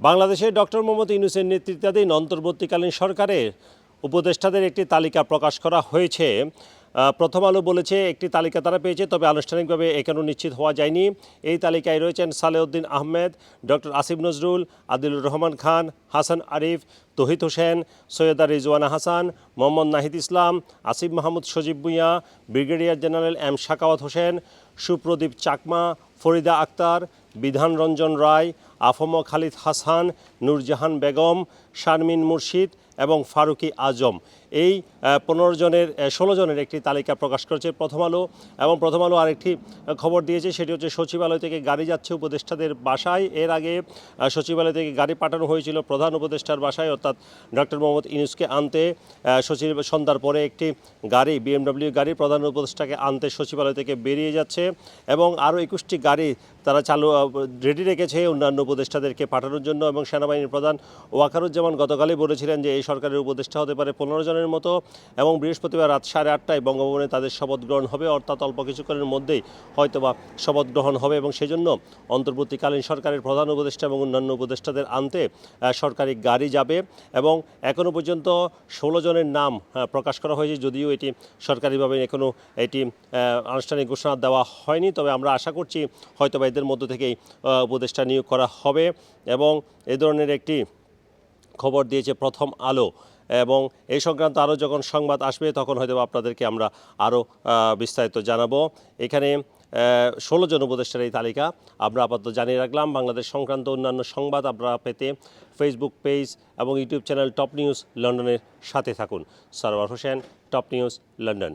বাংলাদেশে ডক্টর মোহাম্মদ ইউনুসের নেতৃত্বাধীন অন্তর্বর্তীকালীন সরকারের উপদেষ্টাদের একটি তালিকা প্রকাশ করা হয়েছে। প্রথম আলো বলেছে একটি তালিকা তারা পেয়েছে, তবে আনুষ্ঠানিকভাবে এখনও নিশ্চিত হওয়া যায়নি। এই তালিকায় রয়েছেন Salahuddin Ahmed, doctor Asif Nazrul, Adilur Rahman Khan, Hasan Arif, Touhid Hossain, Syeda Rizwana Hasan, Mohammad Nahid Islam, Asif Mahmud, Sajib Bhuiyan, brigadier general M Sakhawat Hossain, Supradip Chakma, Farida Akhter Bidhan Ranjan Roy আফম Khalid Hasan Nurjahan Begum Sharmin Murshid এবং ফারুকি আজম। এই পনেরো জনের ষোলো জনের একটি তালিকা প্রকাশ করেছে। প্রথম আলো এবং প্রথম আলো আরেকটি খবর দিয়েছে, সেটি হচ্ছে সচিবালয় থেকে গাড়ি যাচ্ছে উপদেষ্টাদের বাসায়। এর আগে সচিবালয় থেকে গাড়ি পাঠানো হয়েছিল প্রধান উপদেষ্টার বাসায়, অর্থাৎ ডক্টর মোহাম্মদ ইনুসকে আনতে। সচিব, সন্ধ্যার পরে একটি গাড়ি, বিএমডব্লিউ গাড়ি প্রধান উপদেষ্টাকে আনতে সচিবালয় থেকে বেরিয়ে যাচ্ছে এবং আরও একুশটি গাড়ি তারা চালু রেডি রেখেছে অন্যান্য উপদেষ্টাদেরকে পাঠানোর জন্য। এবং সেনাবাহিনীর প্রধান ওয়াকারুজ্জামান গতকালই বলেছিলেন যে, এই সরকারের উপদেষ্টা হতে পারে পনেরো জনের মতো এবং বৃহস্পতিবার রাত সাড়ে আটটায় বঙ্গভবনে তাদের শপথ গ্রহণ হবে, অর্থাৎ অল্প কিছুক্ষণের মধ্যেই হয়তোবা শপথ গ্রহণ হবে এবং সেজন্য অন্তর্বর্তীকালীন সরকারের প্রধান উপদেষ্টা এবং অন্যান্য উপদেষ্টাদের আনতে সরকারি গাড়ি যাবে এবং এখনও পর্যন্ত ষোলো জনের নাম প্রকাশ করা হয়েছে, যদিও এটি সরকারিভাবে এখনও এটি আনুষ্ঠানিক ঘোষণা দেওয়া হয়নি, তবে আমরা আশা করছি হয়তোবা এদের মধ্য থেকেই উপদেষ্টা নিয়োগ করা হবে এবং এ ধরনের একটি খবর দিয়েছে প্রথম আলো। এবং এই সংক্রান্ত আরও যখন সংবাদ আসবে, তখন হয়তো আপনাদেরকে আমরা আরও বিস্তারিত জানাব। এখানে ষোলো জন উপদেষ্টার এই তালিকা আমরা আপাতত জানিয়ে রাখলাম। বাংলাদেশ সংক্রান্ত অন্যান্য সংবাদ আপনারা পেতে ফেসবুক পেজ এবং ইউটিউব চ্যানেল টপ নিউজ লন্ডনের সাথে থাকুন। Sarwar Hossain top news London